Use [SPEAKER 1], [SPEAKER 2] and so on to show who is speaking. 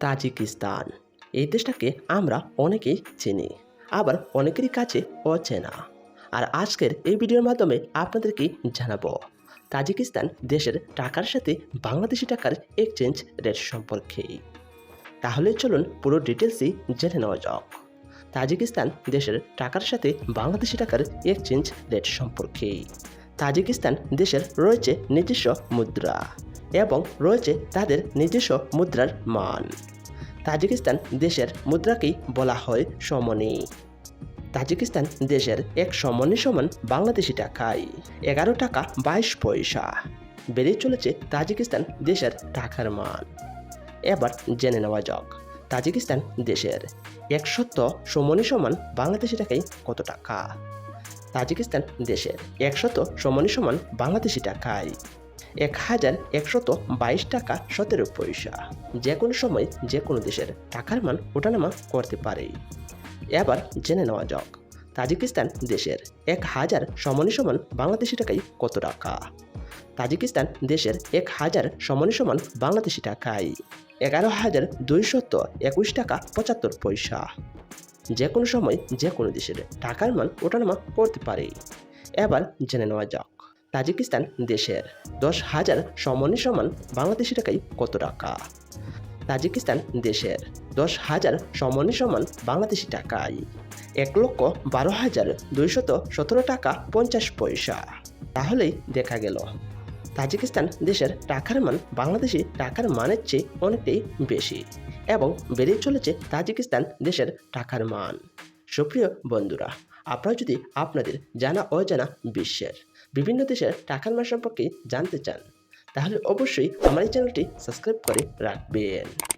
[SPEAKER 1] Tajikistan. এই দেশটাকে আমরা অনেকেই চিনি, আবার অনেকেরই কাছে অচেনা। আর আজকের এই ভিডিওর মাধ্যমে আপনাদেরকে জানাব, তাজিকিস্তান দেশের টাকার সাথে বাংলাদেশি টাকার এক্সচেঞ্জ রেট সম্পর্কে। তাহলে চলুন পুরো ডিটেলসই জেনে নেওয়া যাক। তাজিকিস্তান দেশের টাকার সাথে বাংলাদেশি টাকার এক্সচেঞ্জ রেট সম্পর্কে। তাজিকিস্তান দেশের রয়েছে নিজস্ব মুদ্রা। এবং রয়েছে তাদের নিজস্ব মুদ্রার মান। তাজিকিস্তান দেশের মুদ্রাকেই বলা হয় সমনি। তাজিকিস্তান দেশের এক সমনি সমান বাংলাদেশি টাকায়, এগারো টাকা বাইশ পয়সা। বেড়ে চলেছে তাজিকিস্তান দেশের টাকার মান। এবার জেনে নেওয়া যাক, তাজিকিস্তান দেশের একশত সমনি সমান বাংলাদেশি টাকায় কত টাকা? তাজিকিস্তান দেশের একশত সমনি সমান বাংলাদেশি টাকায় এক হাজার একশত বাইশ টাকা সতেরো পয়সা। যে কোনো সময় যে কোনো দেশের টাকার মান ওঠানামা করতে পারে। এবার জেনে নেওয়া যাক, তাজিকিস্তান দেশের এক হাজার সমনি সমান বাংলাদেশি টাকায় কত টাকা? তাজিকিস্তান দেশের এক হাজার সমনি সমান বাংলাদেশি টাকায় এগারো হাজার দুইশত একুশ টাকা পঁচাত্তর পয়সা। যে কোনো সময় যে কোনো দেশের টাকার মান ওঠানামা করতে পারে। এবার জেনে নেওয়া যাক তাজিকিস্তান দেশের। দশ হাজার সমনি সমান বাংলাদেশি টাকায় কত টাকা? তাজিকিস্তান দেশের দশ হাজার সমনি সমান বাংলাদেশি টাকায় এক লক্ষ বারো হাজার দুইশত সতেরো টাকা পঞ্চাশ পয়সা। তাহলেই দেখা গেল। তাজিকিস্তান দেশের টাকার মান বাংলাদেশি টাকার মানের চেয়ে অনেকটাই বেশি এবং বেড়ে চলেছে তাজিকিস্তান দেশের টাকার মান। সুপ্রিয় বন্ধুরা, আপনারা যদি আপনাদের জানা অজানা বিশ্বের বিভিন্ন দেশের টাকার মান সম্পর্কে জানতে চান, তাহলে অবশ্যই আমার এই চ্যানেলটি সাবস্ক্রাইব করে রাখবেন।